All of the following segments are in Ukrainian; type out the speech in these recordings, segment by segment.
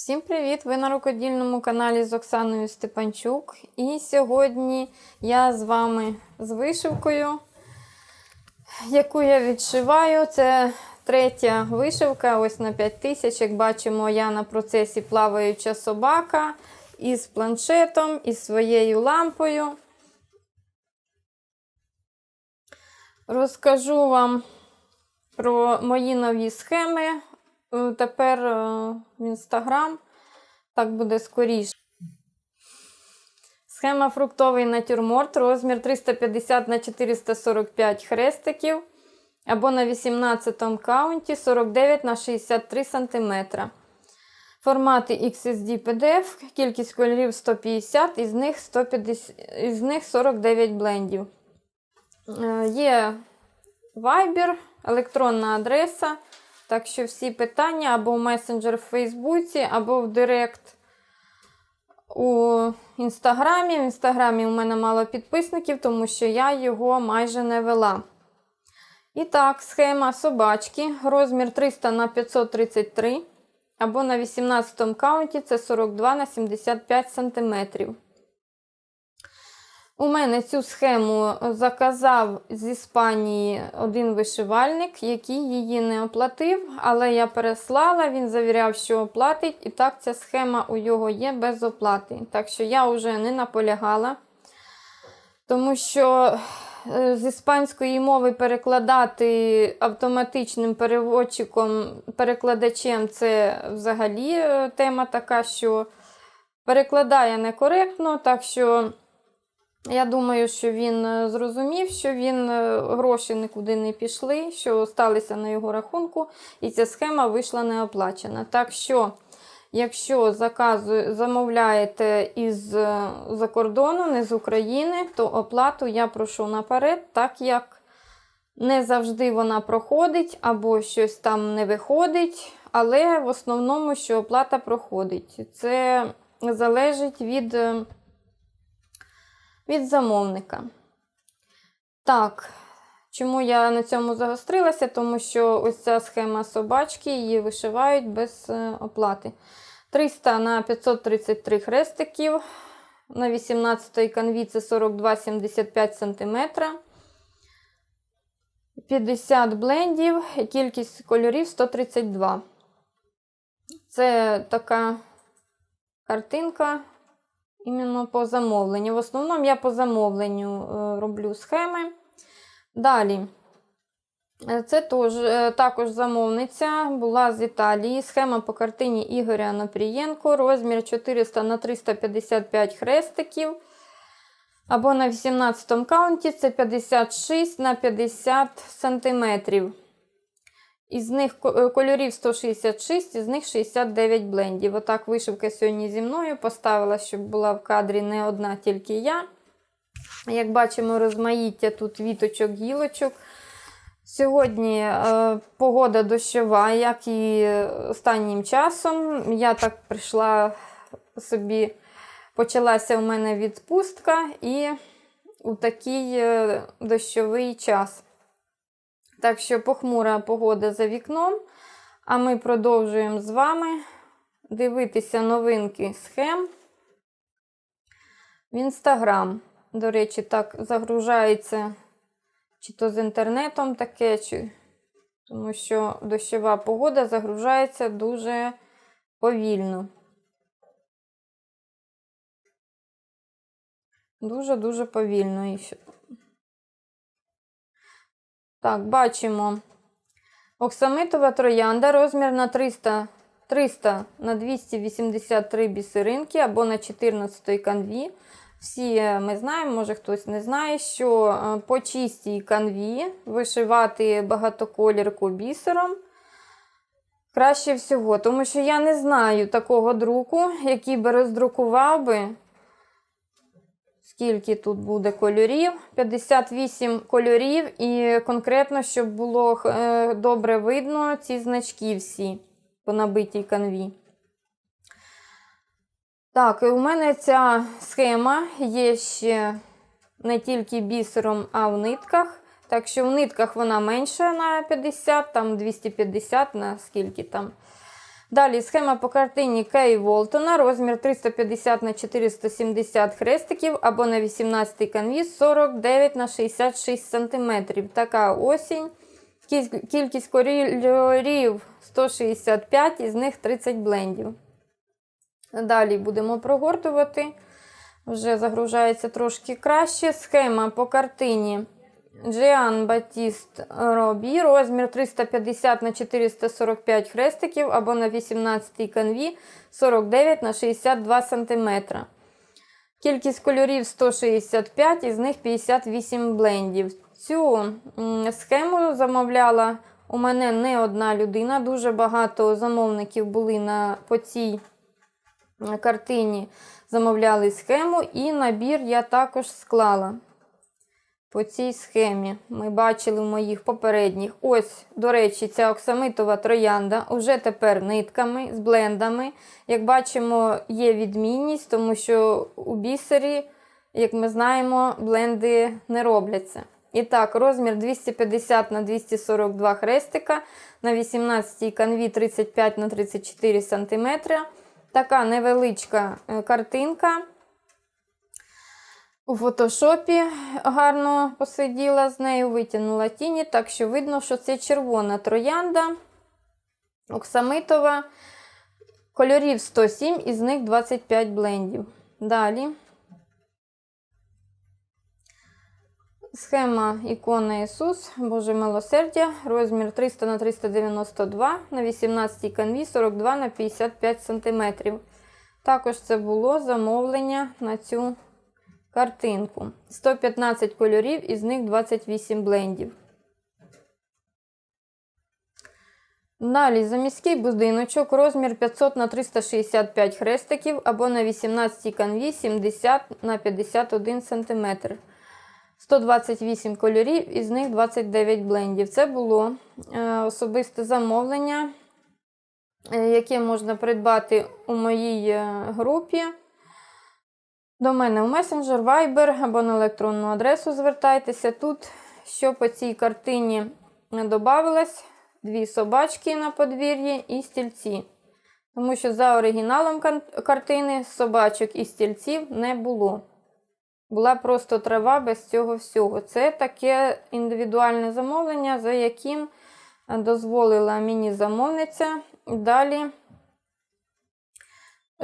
Всім привіт! Ви на рукодільному каналі з Оксаною Степанчук. І сьогодні я з вами з вишивкою, яку я відшиваю. Це третя вишивка, ось на 5 тисяч. Як бачимо, я на процесі плаваюча собака із планшетом, із своєю лампою. Розкажу вам про мої нові схеми. Е, Тепер е, в інстаграм так буде скоріше. Схема фруктовий натюрморт, розмір 350 на 445 хрестиків або на 18 каунті 49 на 63 см. Формати XSD PDF, кількість кольорів 150, із них, 150, із них 49 блендів. Е, Є Viber, електронна адреса. Так що всі питання або в месенджер в Фейсбуці, або в Директ у Інстаграмі. В Інстаграмі у мене мало підписників, тому що я його майже не вела. І так, схема собачки. Розмір 300 на 533 або на 18 каунті це 42 на 75 см. У мене цю схему заказав з Іспанії один вишивальник, який її не оплатив, але я переслала, він завіряв, що оплатить, і так ця схема у його є без оплати. Так що я вже не наполягала, тому що е, з іспанської мови перекладати автоматичним переводчиком, перекладачем це взагалі е, тема така, що перекладає некоректно, так що. Я думаю, що він е, зрозумів, що він е, гроші нікуди не пішли, що сталися на його рахунку, і ця схема вийшла неоплачена. Так що, якщо заказу, замовляєте із е, за кордону, не з України, то оплату я прошу наперед, так як не завжди вона проходить, або щось там не виходить. Але в основному, що оплата проходить. Це залежить від від замовника. Так, чому я на цьому загострилася? Тому що ось ця схема собачки, її вишивають без е, оплати. 300 на 533 хрестиків. На 18 канві це 42-75 см. 50 блендів, кількість кольорів 132. Це така картинка іменно по замовленню. В основному я по замовленню е, роблю схеми. Далі, Е, це тож, е, також замовниця була з Італії. Схема по картині Ігоря Анопрієнко, розмір 400 на 355 хрестиків. Або на 18 каунті це 56 на 50 сантиметрів. Із них е, кольорів 166, із них 69 блендів. Отак вишивка сьогодні зі мною поставила, щоб була в кадрі не одна, тільки я. Як бачимо, розмаїття тут віточок, гілочок. Сьогодні е, погода дощова, як і останнім часом. Я так прийшла собі, почалася у мене відпустка і у такий е, дощовий час. Так що похмура погода за вікном. А ми продовжуємо з вами дивитися новинки схем в Інстаграм. До речі, так загружається чи то з інтернетом таке, чи тому що дощова погода загружається дуже повільно. Дуже-дуже повільно. Так, бачимо. Оксамитова троянда, розмір на 300, 300 на 283 бісеринки або на 14 канві. Всі е, ми знаємо, може хтось не знає, що е, по чистій канві вишивати багатоколірку бісером краще всього. Тому що я не знаю такого друку, який би роздрукував би скільки тут буде кольорів. 58 кольорів, і конкретно, щоб було е, добре видно ці значки всі по набитій канві. Так, у мене ця схема є ще не тільки бісером, а в нитках. Так що в нитках вона менша на 50, там 250 на скільки там. Далі схема по картині Кей Волтона, розмір 350 на 470 хрестиків або на 18 канві 49 на 66 см. Така осінь. Кількість кольорів 165, із них 30 блендів. Далі будемо прогортувати. Вже загружається трошки краще. Схема по картині Джіан Батіст Робі, розмір 350 на 445 хрестиків або на 18 канві 49 на 62 см. Кількість кольорів 165, із них 58 блендів. Цю схему замовляла у мене не одна людина. Дуже багато замовників були на, по цій картині. Замовляли схему, і набір я також склала по цій схемі. Ми бачили в моїх попередніх. Ось, до речі, ця оксамитова троянда уже тепер нитками з блендами. Як бачимо, є відмінність, тому що у бісері, як ми знаємо, бленди не робляться. І так, розмір 250 на 242 хрестика на 18 канві 35 на 34 см. Така невеличка е, картинка. У фотошопі гарно посиділа з нею, витягнула тіні, так що видно, що це червона троянда, оксамитова, кольорів 107, із них 25 блендів. Далі. Схема ікона Ісус, Боже милосердя, розмір 300 на 392 на 18 канві 42 на 55 см. Також це було замовлення на цю картинку. 115 кольорів, із них 28 блендів. Далі заміський будиночок, розмір 500 на 365 хрестиків або на 18 канві 70 на 51 см. 128 кольорів, із них 29 блендів. Це було е, особисте замовлення, е, яке можна придбати у моїй е, групі. До мене в месенджер, Viber або на електронну адресу звертайтеся. Тут, що по цій картині додавалось, дві собачки на подвір'ї і стільці. Тому що за оригіналом картини собачок і стільців не було. Була просто трава без цього всього. Це таке індивідуальне замовлення, за яким дозволила мені замовниця. Далі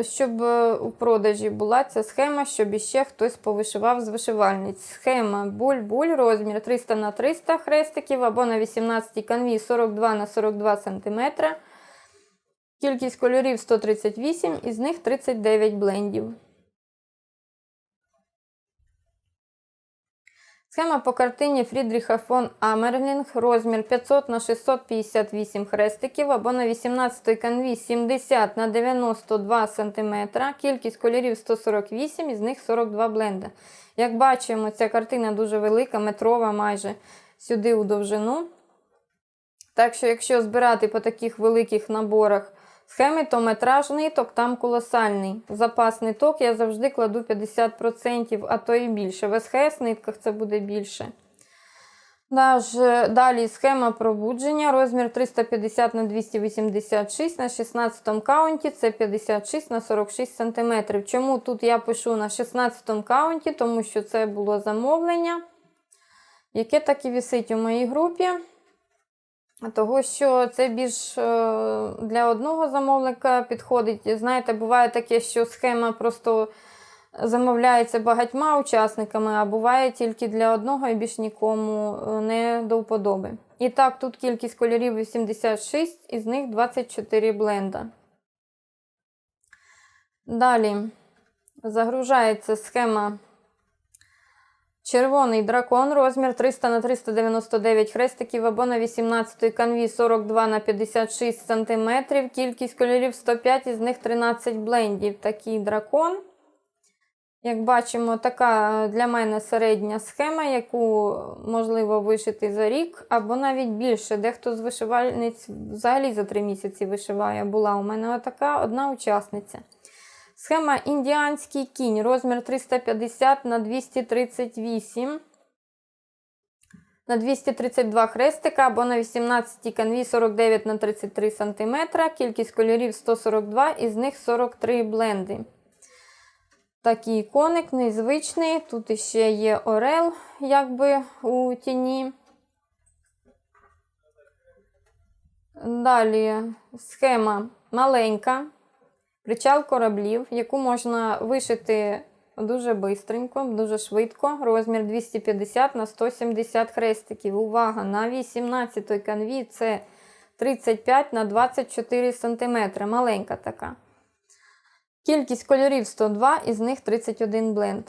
щоб е, у продажі була ця схема, щоб іще хтось повишивав з вишивальниць. Схема буль-буль, розмір 300 на 300 хрестиків або на 18 канві 42 на 42 см. Кількість кольорів 138, із них 39 блендів. Схема по картині Фрідріха фон Амерлінг, розмір 500 на 658 хрестиків або на 18 канві 70 на 92 см. Кількість кольорів 148, із них 42 бленда. Як бачимо, ця картина дуже велика, метрова майже сюди у довжину. Так що, якщо збирати по таких великих наборах схеми, то метраж ниток там колосальний. Запас ниток я завжди кладу 50%, а то і більше. В СХС нитках це буде більше. Далі схема пробудження, розмір 350 на 286 на 16 каунті, це 56 на 46 см. Чому тут я пишу на 16 каунті? Тому що це було замовлення, яке так і висить у моїй групі. Того, що це більш е, для одного замовника підходить. Знаєте, буває таке, що схема просто замовляється багатьма учасниками, а буває тільки для одного і більш нікому е, не до вподоби. І так, тут кількість кольорів 86, із них 24 бленда. Далі загружається схема Червоний дракон, розмір 300 на 399 хрестиків або на 18 канві 42 на 56 см. Кількість кольорів 105, із них 13 блендів. Такий дракон. Як бачимо, така для мене середня схема, яку можливо вишити за рік, або навіть більше. Дехто з вишивальниць взагалі за 3 місяці вишиває. Була у мене така одна учасниця. Схема індіанський кінь, розмір 350 на 238. на 232 хрестика або на 18 канві 49 на 33 см. Кількість кольорів 142, із них 43 бленди. Такий коник незвичний. Тут іще є орел, якби у тіні. Далі схема маленька, причал кораблів, яку можна вишити дуже бистренько, дуже швидко. Розмір 250 на 170 хрестиків. Увага! На 18-й канві це 35 на 24 см. Маленька така. Кількість кольорів 102, із них 31 бленд.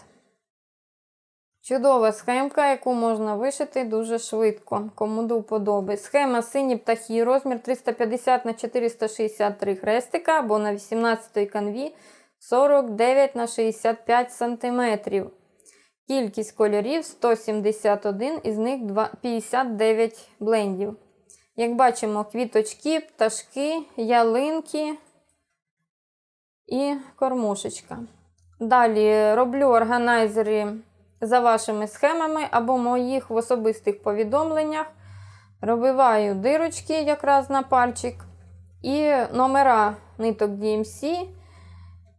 Чудова схемка, яку можна вишити дуже швидко, кому до вподоби. Схема сині птахи, розмір 350 на 463 хрестика або на 18 канві 49 на 65 см. Кількість кольорів 171, із них 59 блендів. Як бачимо, квіточки, пташки, ялинки і кормушечка. Далі роблю органайзери за вашими схемами або моїх в особистих повідомленнях. Робиваю дирочки якраз на пальчик, і номера ниток DMC,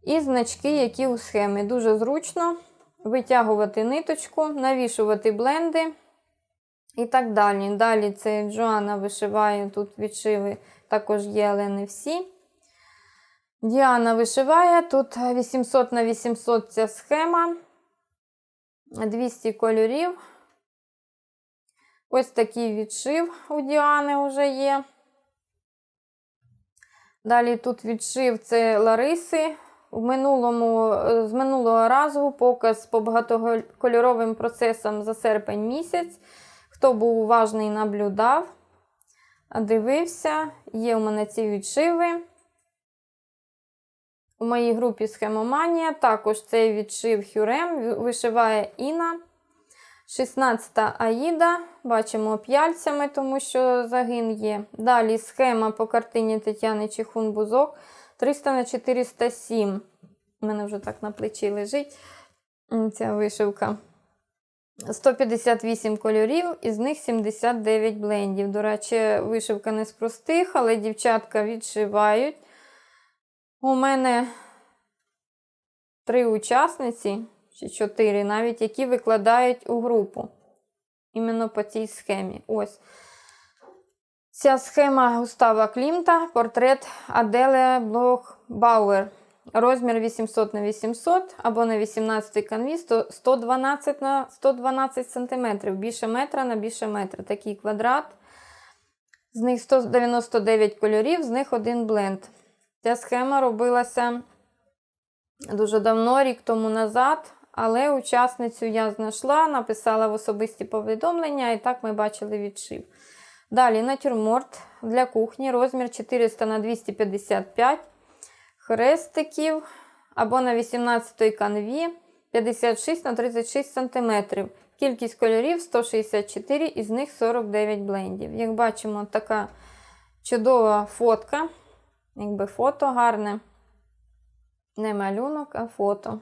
і значки, які у схемі. Дуже зручно витягувати ниточку, навішувати бленди і так далі. Далі це Джоанна вишиває, тут відшиви також є, але не всі. Діана вишиває, тут 800 на 800 ця схема. 200 кольорів. Ось такий відшив у Діани вже є. Далі тут відшив це Лариси. В минулому, з минулого разу показ по багатокольоровим процесам за серпень місяць. Хто був уважний, наблюдав, дивився, є у мене ці відшиви. У моїй групі схемоманія також цей відшив Хюрем вишиває Іна. 16-та Аїда. Бачимо п'яльцями, тому що загин є. Далі схема по картині Тетяни Чихун Бузок 300 на 407. У мене вже так на плечі лежить ця вишивка. 158 кольорів, із них 79 блендів. До речі, вишивка не з простих, але дівчатка відшивають. У мене три учасниці, чи чотири навіть, які викладають у групу. Іменно по цій схемі. Ось. Ця схема Густава Клімта, портрет Аделе Блохбауер. Розмір 800 на 800 або на 18 канві 112 на 112 см. Більше метра на більше метра. Такий квадрат. З них 199 кольорів, з них один бленд. Ця схема робилася дуже давно, рік тому назад, але учасницю я знайшла, написала в особисті повідомлення, і так ми бачили відшив. Далі натюрморт для кухні, розмір 400 на 255 хрестиків або на 18 канві 56 на 36 см. Кількість кольорів 164, із них 49 блендів. Як бачимо, така чудова фотка. Якби фото гарне. Не малюнок, а фото.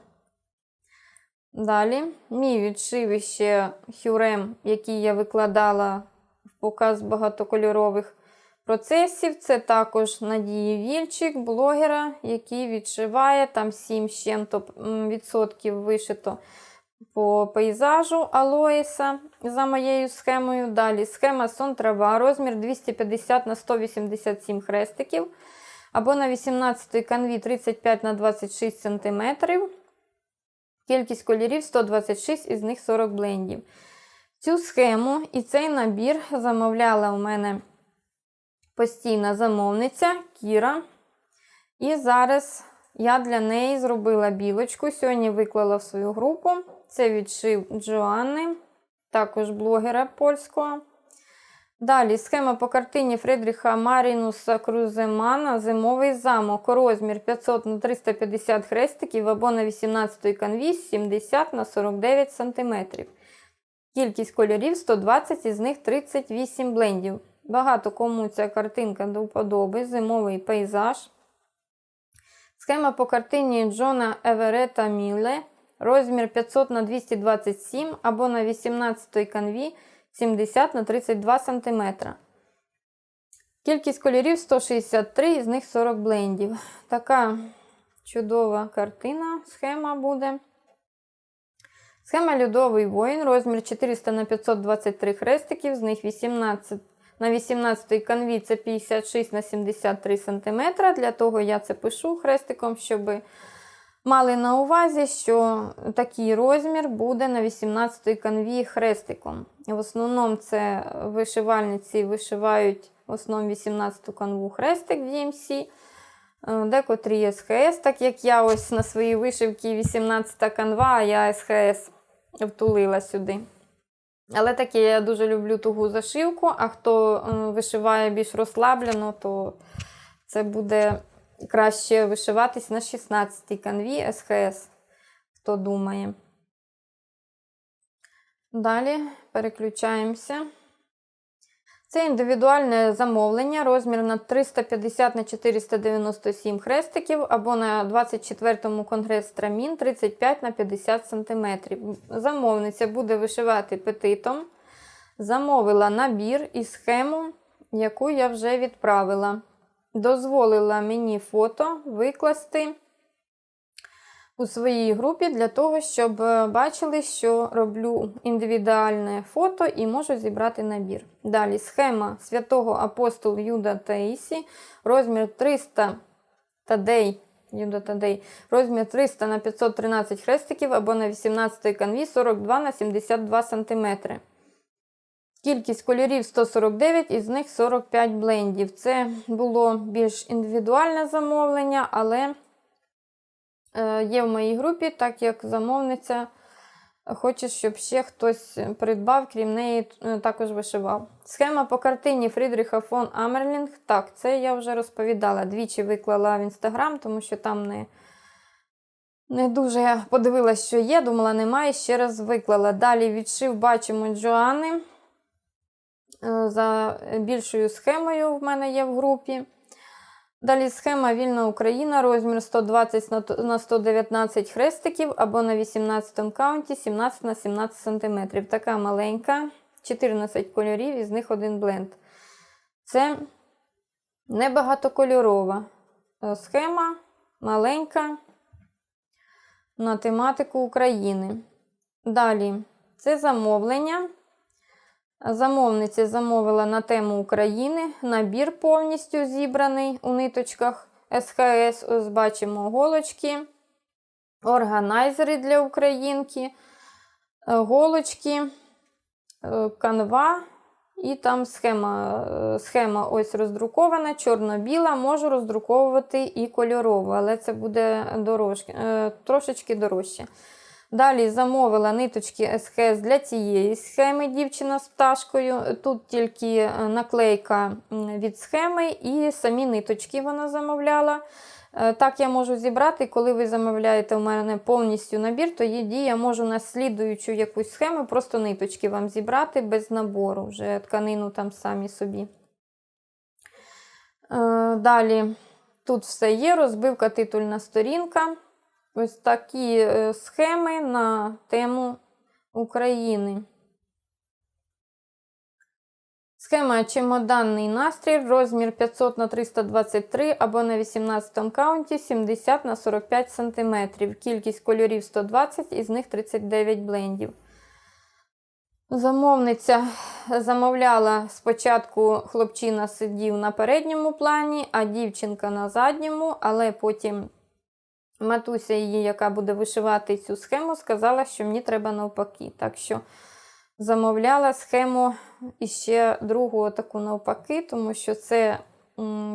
Далі, мій відшив ще хюрем, який я викладала в показ багатокольорових процесів. Це також Надії Вільчик, блогера, який відшиває там 7 з чим-то відсотків вишито по пейзажу Алоїса за моєю схемою. Далі схема сон трава, розмір 250 на 187 хрестиків або на 18 канві 35 на 26 см. Кількість кольорів 126, із них 40 блендів. Цю схему і цей набір замовляла у мене постійна замовниця Кіра. І зараз я для неї зробила білочку. Сьогодні виклала в свою групу. Це відшив Джоанни, також блогера польського. Далі схема по картині Фредріха Марінуса Круземана Зимовий замок. Розмір 500 на 350 хрестиків або на 18 канві 70 на 49 см. Кількість кольорів 120, із них 38 блендів. Багато кому ця картинка до вподоби, зимовий пейзаж. Схема по картині Джона Еверета Міле. Розмір 500 на 227 або на 18 канві 70 на 32 см. Кількість кольорів 163, із них 40 блендів. Така чудова картина, схема буде. Схема льодовий воїн, розмір 400 на 523 хрестиків, з них 18 на 18 канві це 56 на 73 см. Для того я це пишу хрестиком, щоб мали на увазі, що такий розмір буде на 18-й канві хрестиком. В основному це вишивальниці вишивають в основному 18 канву хрестик в DMC. Е, Декотрі СХС, так як я ось на своїй вишивці 18 канва, а я СХС втулила сюди. Але таке я дуже люблю тугу зашивку, а хто е, вишиває більш розслаблено, то це буде краще вишиватись на 16-й канві СХС, хто думає. Далі переключаємося. Це індивідуальне замовлення, розмір на 350 на 497 хрестиків або на 24-му конгрес трамін 35 на 50 см. Замовниця буде вишивати петитом. Замовила набір і схему, яку я вже відправила. Дозволила мені фото викласти у своїй групі для того, щоб е, бачили, що роблю індивідуальне фото і можу зібрати набір. Далі схема святого апостол Юда Таїсі, розмір 300 Тадей. Юда Тадей, розмір 300 на 513 хрестиків або на 18 канві 42 на 72 см. Кількість кольорів 149, із них 45 блендів. Це було більш індивідуальне замовлення, але е, є в моїй групі, так як замовниця хоче, щоб ще хтось придбав, крім неї, е, також вишивав. Схема по картині Фрідріха фон Амерлінг. Так, це я вже розповідала. Двічі виклала в інстаграм, тому що там не. Не дуже я подивилась, що є, думала, немає, ще раз виклала. Далі відшив, бачимо Джоани. Е, За більшою схемою в мене є в групі. Далі схема Вільна Україна, розмір 120 на 119 хрестиків або на 18 каунті 17 на 17 см. Така маленька, 14 кольорів, із них один бленд. Це небагатокольорова е, схема, маленька на тематику України. Далі це замовлення. Замовниця замовила на тему України набір повністю зібраний у ниточках СХС. Ось бачимо голочки, органайзери для українки, е, голочки, е, канва. І там схема е, схема ось роздрукована, чорно-біла. Можу роздруковувати і кольорову, але це буде дорожки, е, трошечки дорожче. Далі замовила ниточки СХС для цієї схеми дівчина з пташкою. Тут тільки е, наклейка від схеми і самі ниточки вона замовляла. Е, Так я можу зібрати, коли ви замовляєте у мене повністю набір, то тоді я можу на слідуючу якусь схему просто ниточки вам зібрати без набору, вже тканину там самі собі. Е, Далі тут все є, розбивка титульна сторінка. Ось такі е, схеми на тему України. Схема чемоданний настрій, розмір 500 на 323 або на 18 каунті 70 на 45 см. Кількість кольорів 120, із них 39 блендів. Замовниця замовляла спочатку хлопчина сидів на передньому плані, а дівчинка на задньому, але потім матуся її, яка буде вишивати цю схему, сказала, що мені треба навпаки. Так що замовляла схему іще другу таку навпаки, тому що це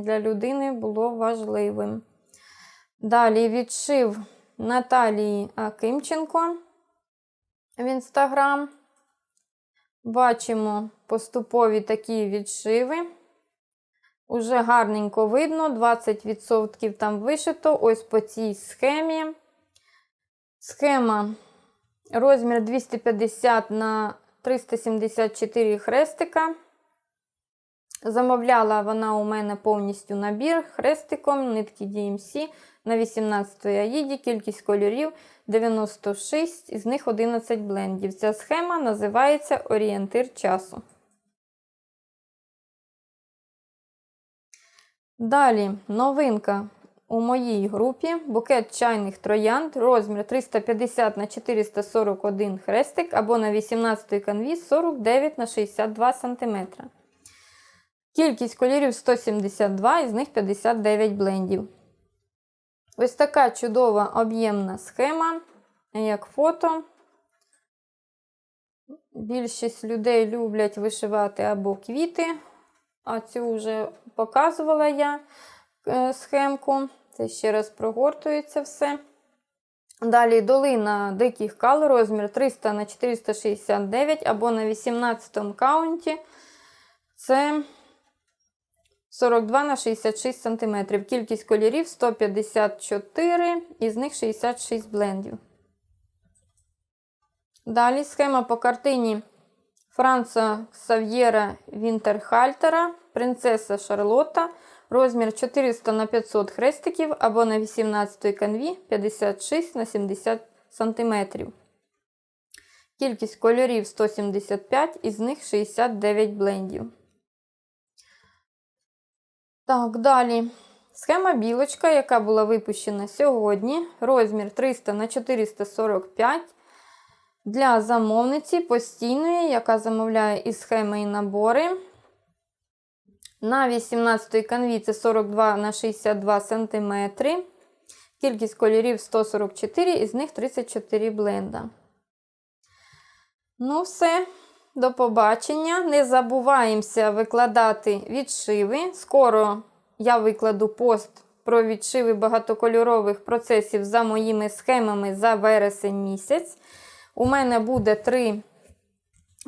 для людини було важливим. Далі відшив Наталії Акимченко в інстаграм. Бачимо поступові такі відшиви. Уже гарненько видно, 20% там вишито. Ось по цій схемі. Схема розмір 250 на 374 хрестика. Замовляла вона у мене повністю набір хрестиком, нитки DMC на 18 аїді, кількість кольорів 96, із них 11 блендів. Ця схема називається Орієнтир часу. Далі новинка у моїй групі букет чайних троянд, розмір 350 на 441 хрестик або на 18 канві 49 на 62 см. Кількість кольорів 172, із них 59 блендів. Ось така чудова об'ємна схема, як фото. Більшість людей люблять вишивати або квіти, а цю вже показувала я е, схемку. Це ще раз прогортується все. Далі долина диких кал, розмір 300 на 469 або на 18 каунті. Це 42 на 66 см. Кількість кольорів 154, із них 66 блендів. Далі схема по картині Франца Ксав'єра Вінтерхальтера, Принцеса Шарлотта, розмір 400 на 500 хрестиків або на 18 канві 56 на 70 см. Кількість кольорів 175, із них 69 блендів. Так, далі. Схема білочка, яка була випущена сьогодні. Розмір 300 на 445 для замовниці постійної, яка замовляє і схеми, і набори. На 18 канві це 42 на 62 см. Кількість кольорів 144, із них 34 бленда. Ну, все. До побачення. Не забуваємося викладати відшиви. Скоро я викладу пост про відшиви багатокольорових процесів за моїми схемами за вересень місяць. У мене буде три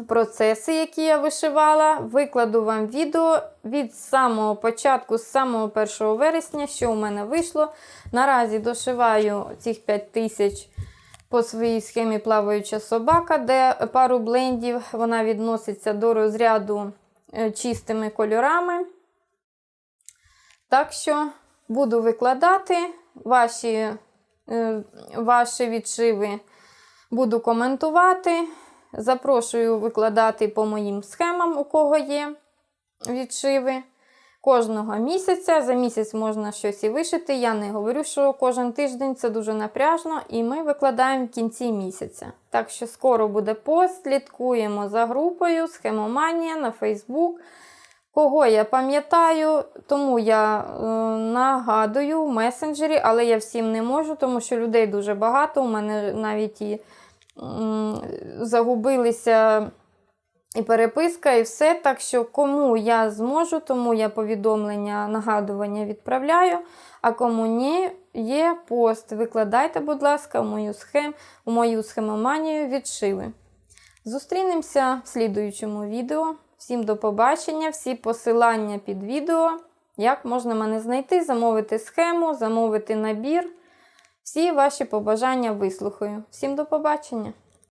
процеси, які я вишивала. Викладу вам відео від самого початку, з самого 1 вересня, що у мене вийшло. Наразі дошиваю цих 5000 по своїй схемі плаваюча собака, де пару блендів вона відноситься до розряду е, чистими кольорами. Так що буду викладати ваші, е, ваші відшиви, буду коментувати. Запрошую викладати по моїм схемам, у кого є відшиви. Кожного місяця. За місяць можна щось і вишити. Я не говорю, що кожен тиждень це дуже напряжно, і ми викладаємо в кінці місяця. Так що скоро буде пост, слідкуємо за групою Схемоманія на Facebook. Кого я пам'ятаю, тому я е, нагадую в месенджері, але я всім не можу, тому що людей дуже багато. У мене навіть і загубилися і переписка, і все. Так що, кому я зможу, тому я повідомлення, нагадування відправляю. А кому ні, є пост. Викладайте, будь ласка, у мою схем, у мою схемоманію відшиви. Зустрінемося в слідуючому відео. Всім до побачення, всі посилання під відео. Як можна мене знайти, замовити схему, замовити набір. Всі ваші побажання вислухаю. Всім до побачення!